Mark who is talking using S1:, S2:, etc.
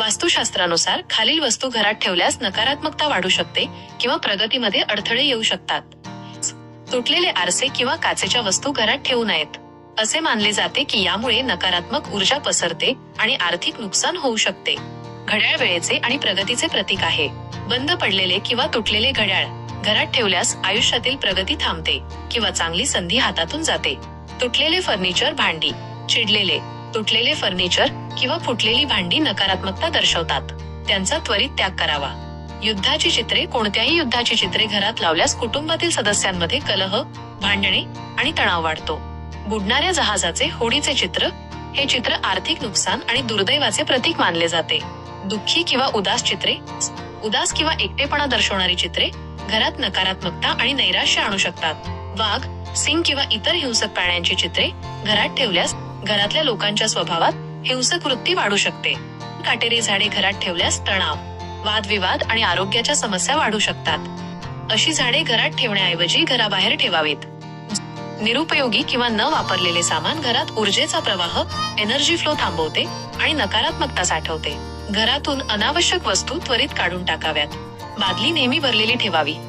S1: वास्तुशास्त्रानुसार खालील वस्तू घरात ठेवल्यास नकारात्मकता वाढू शकते किंवा प्रगतीमध्ये अडथळे येऊ शकतात. तुटलेले आरसे किंवा काचेच्या वस्तू घरात ठेवू नयेत. असे मानले जाते की यामुळे नकारात्मक ऊर्जा पसरते आणि आर्थिक नुकसान होऊ शकते. घड्याळ वेळेचे आणि प्रगतीचे प्रतीक आहे. बंद पडलेले किंवा तुटलेले घड्याळ घरात ठेवल्यास आयुष्यातील प्रगती थांबते किंवा चांगली संधी हातातून जाते. तुटलेले फर्निचर भांडी चिडलेले तुटलेले फर्निचर किंवा फुटलेली भांडी नकारात्मकता दर्शवतात. त्यांचा त्वरित त्याग करावा. युद्धाची चित्रे कोणत्याही युद्धाची चित्रे घरात लावल्यास कुटुंबातील सदस्यांमध्ये कलह भांडणे आणि तणाव वाढतो. बुडणाऱ्या जहाजाचे होडीचे चित्र हे चित्र आर्थिक नुकसान आणि दुर्दैवाचे प्रतीक मानले जाते. दुःखी किंवा उदास चित्रे उदास किंवा एकटेपणा दर्शवणारी चित्रे घरात नकारात्मकता आणि नैराश्य आणू शकतात. वाघ सिंग किंवा इतर हिंसक प्राण्यांची चित्रे घरात ठेवल्यास घरातल्या लोकांच्या स्वभावात हिंसक वृत्ती वाढू शकते. काटेरी झाडे घरात ठेवल्यास तणाव वादविवाद आणि आरोग्याच्या समस्या वाढू शकतात. अशी झाडे घरात ठेवण्याऐवजी घराबाहेर ठेवावीत. निरुपयोगी किंवा न वापरलेले सामान घरात ऊर्जेचा प्रवाह एनर्जी फ्लो थांबवते आणि नकारात्मकता साठवते. घरातून अनावश्यक वस्तू त्वरित काढून टाकाव्यात. बादली नेहमी भरलेली ठेवावी.